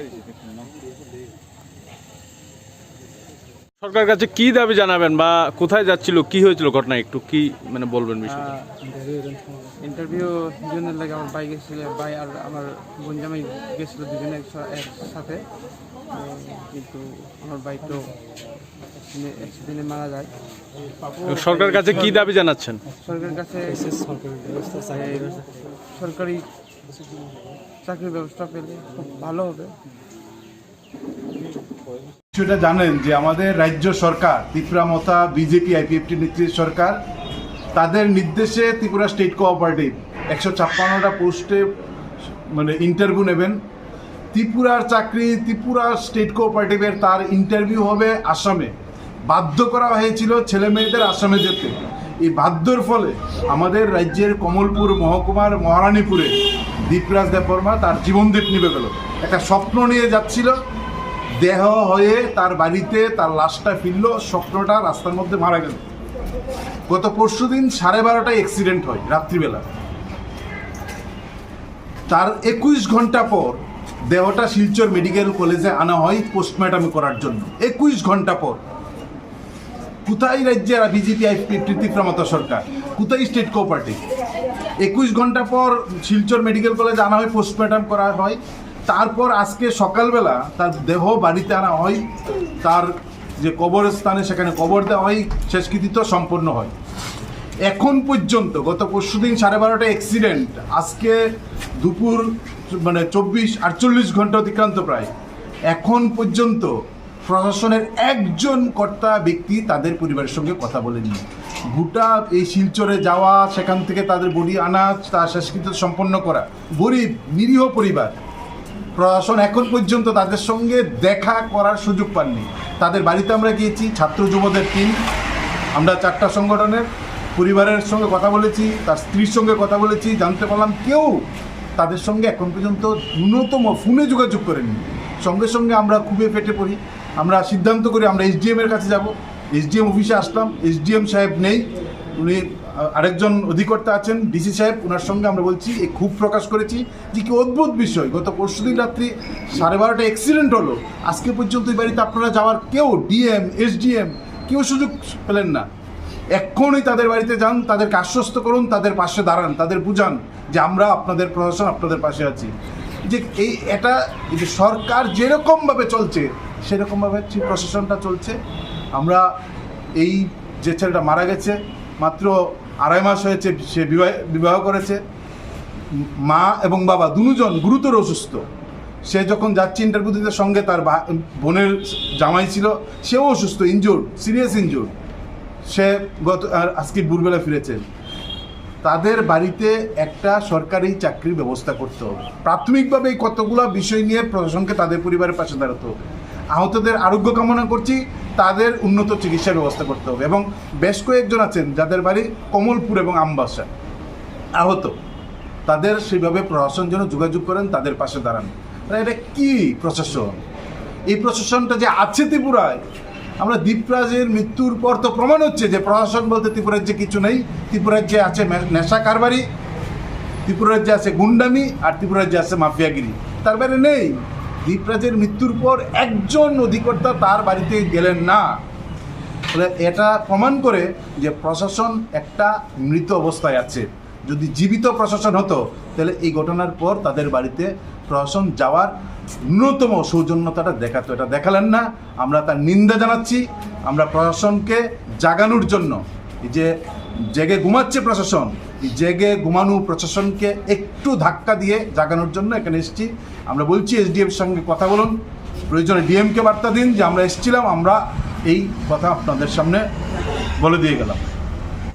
এদিকে সামনা কাজ টাজ করে সরকারের কাছে কি দাবি জানাবেন বা কোথায় যাচ্ছিল কি হয়েছিল ঘটনা একটু কি মানে বলবেন বিষয়টা? ইন্টারভিউ জন্য লাগে আমার ভাই গেছিল ভাই আর আমার বোন জামাই গেছিল দুজনে একসা- একসাথে। কিন্তু আমার বাইক তো অ্যাক্সিডেন্টে মারা যায়। সরকারের কাছে কি দাবি জানাচ্ছেন? সরকারের কাছে সরকারি চাকরির ব্যবস্থা পেলে খুব ভালো হবে। বিষয়টা জানেন যে আমাদের রাজ্য সরকার, ত্রিপুরা মথা বিজেপি, আইপিএফটি নেতৃত্বের সরকার, তাদের নির্দেশে ত্রিপুরা স্টেট কোঅপারেটিভ একশো ছাপ্পান্নটা পোস্টে মানে ইন্টারভিউ নেবেন। ত্রিপুরার চাকরি ত্রিপুরা স্টেট কোঅপারেটিভের তার ইন্টারভিউ হবে আসামে। বাধ্য করা হয়েছিল ছেলে মেয়েদের আসামে যেতে। এই বাধ্যর ফলে আমাদের রাজ্যের কমলপুর মহকুমার মহারানীপুরে দীপরাজ দেববর্মা তার জীবনদীপ নিবে গেল। একটা স্বপ্ন নিয়ে যাচ্ছিল, দেহ হয়ে তার বাড়িতে তার লাশটা ফিরল, স্বপ্নটা রাস্তার মধ্যে মারা গেল। গত পরশু দিন সাড়ে বারোটায় অ্যাক্সিডেন্ট হয়, রাত্রিবেলা। তার একুশ ঘণ্টা পর দেহটা শিলচর মেডিকেল কলেজে আনা হয় পোস্টমর্টম করার জন্য। একুশ ঘণ্টা পর। কোথায় রাজ্যের বিজেপি ত্রিপুরামতা সরকার? কোথায় স্টেট কোঅপারেটিভ একুশ ঘণ্টা পর শিলচর মেডিকেল কলেজে আনা হয় পোস্টমর্টম করা হয়। তারপর আজকে সকালবেলা তার দেহ বাড়িতে আনা হয়। তার যে কবরস্থানে সেখানে কবর দেওয়া হয়, শেষকৃতিত্ব সম্পন্ন হয়। এখন পর্যন্ত গত পরশু দিন সাড়ে বারোটা অ্যাক্সিডেন্ট আজকে দুপুর মানে চব্বিশ আটচল্লিশ ঘণ্টা অতিক্রান্ত প্রায়। এখন পর্যন্ত প্রশাসনের একজন কর্তা ব্যক্তি তাদের পরিবারের সঙ্গে কথা বলেনি গোটা এই শিলচরে যাওয়া, সেখান থেকে তাদের বডি আনা তার শেষকৃত্য সম্পন্ন করা, গরিব, নিরীহ পরিবার। প্রশাসন এখন পর্যন্ত তাদের সঙ্গে দেখা করার সুযোগ পাননি। তাদের বাড়িতে আমরা গিয়েছি, ছাত্র যুবদের টিম আমরা চারটা সংগঠনের পরিবারের সঙ্গে কথা বলেছি, তার স্ত্রীর সঙ্গে কথা বলেছি, জানতে পারলাম কেউ তাদের সঙ্গে এখন পর্যন্ত ন্যূনতম ফোনে যোগাযোগ করেনি। সঙ্গে সঙ্গে আমরা খুবই ফেটে পড়ি। আমরা সিদ্ধান্ত করি, আমরা এসডিএম এর কাছে যাব। এসডিএম অফিসে আসলাম। এসডিএম সাহেব নেই। উনি আরেকজন অধিকর্তা আছেন ডিসি সাহেব। ওনার সঙ্গে আমরা বলছি এই খুব প্রকাশ করেছি যে কি অদ্ভুত বিষয়। গত পরশু দিন রাত্রি সাড়ে বারোটা অ্যাক্সিডেন্ট হলো। আজকে পর্যন্ত এই বাড়িতে আপনারা যাওয়ার কেউ ডিএম এসডিএম কেউ সুযোগ পেলেন না। এক্ষুনি তাদের বাড়িতে যান, তাদেরকে আশ্বস্ত করুন, তাদের পাশে দাঁড়ান, তাদের বুঝান যে আমরা আপনাদের প্রশাসন, আপনাদের পাশে আছি। যে এই, এটা সরকার যেরকমভাবে চলছে সেরকমভাবে ঠিক প্রশাসনটা চলছে। আমরা এই যে ছেলেটা মারা গেছে, মাত্র আড়াই মাস হয়েছে সে বিবাহ বিবাহ করেছে। মা এবং বাবা দুজন গুরুতর অসুস্থ। সে যখন যাচ্ছে ইন্টারভিউ দিতে, সঙ্গে তার বোনের জামাই ছিল, সেও অসুস্থ ইনজোর্ড সিরিয়াস ইনজোর্ড সে গত আজকে ভোরবেলা ফিরেছে। তাদের বাড়িতে একটা সরকারি চাকরির ব্যবস্থা করতে হবে। প্রাথমিকভাবে এই কতগুলো বিষয় নিয়ে প্রশাসনকে তাদের পরিবারের পাশে দাঁড়াতে হবে। আহতদের আরোগ্য কামনা করছি, তাদের উন্নত চিকিৎসার ব্যবস্থা করতে হবে। এবং বেশ কয়েকজন আছেন যাদের বাড়ি কমলপুর এবং আমবাসা। আহত। তাদের সেইভাবে প্রশাসন যেন যোগাযোগ করেন, তাদের পাশে দাঁড়ান। এটা কি প্রশাসন? এই প্রশাসনটা যে আছে ত্রিপুরায়, আমরা দ্বীপরাজের মৃত্যুর পর তো প্রমাণ হচ্ছে যে প্রশাসন বলতে ত্রিপুরার যে কিছু নেই, ত্রিপুরার যে আছে নেশা কারবারি, ত্রিপুরার যে আছে গুন্ডামি, আর ত্রিপুরার যে আছে মাফিয়াগিরি। তার বাইরে নেই। দ্বীপরাজের মৃত্যুর পর একজন অধিকর্তা তার বাড়িতে গেলেন না। তাহলে এটা প্রমাণ করে যে প্রশাসন একটা মৃত অবস্থায় আছে। যদি জীবিত প্রশাসন হতো, তাহলে এই ঘটনার পর তাদের বাড়িতে প্রশাসন যাওয়ার ন্যূনতম সৌজন্যতাটা দেখাতো। এটা দেখালেন না, আমরা তার নিন্দা জানাচ্ছি, আমরা প্রশাসনকে জাগানোর জন্য যে জেগে ঘুমাচ্ছে প্রশাসন জেগে ঘুমানো প্রশাসনকে একটু ধাক্কা দিয়ে জাগানোর জন্য এখানে এসেছি। আমরা বলছি, এসডিএফ সঙ্গে কথা বলুন। প্রয়োজনে ডিএমকে বার্তা দিন যে আমরা এসেছিলাম, আমরা এই কথা আপনাদের সামনে বলে দিয়ে গেলাম।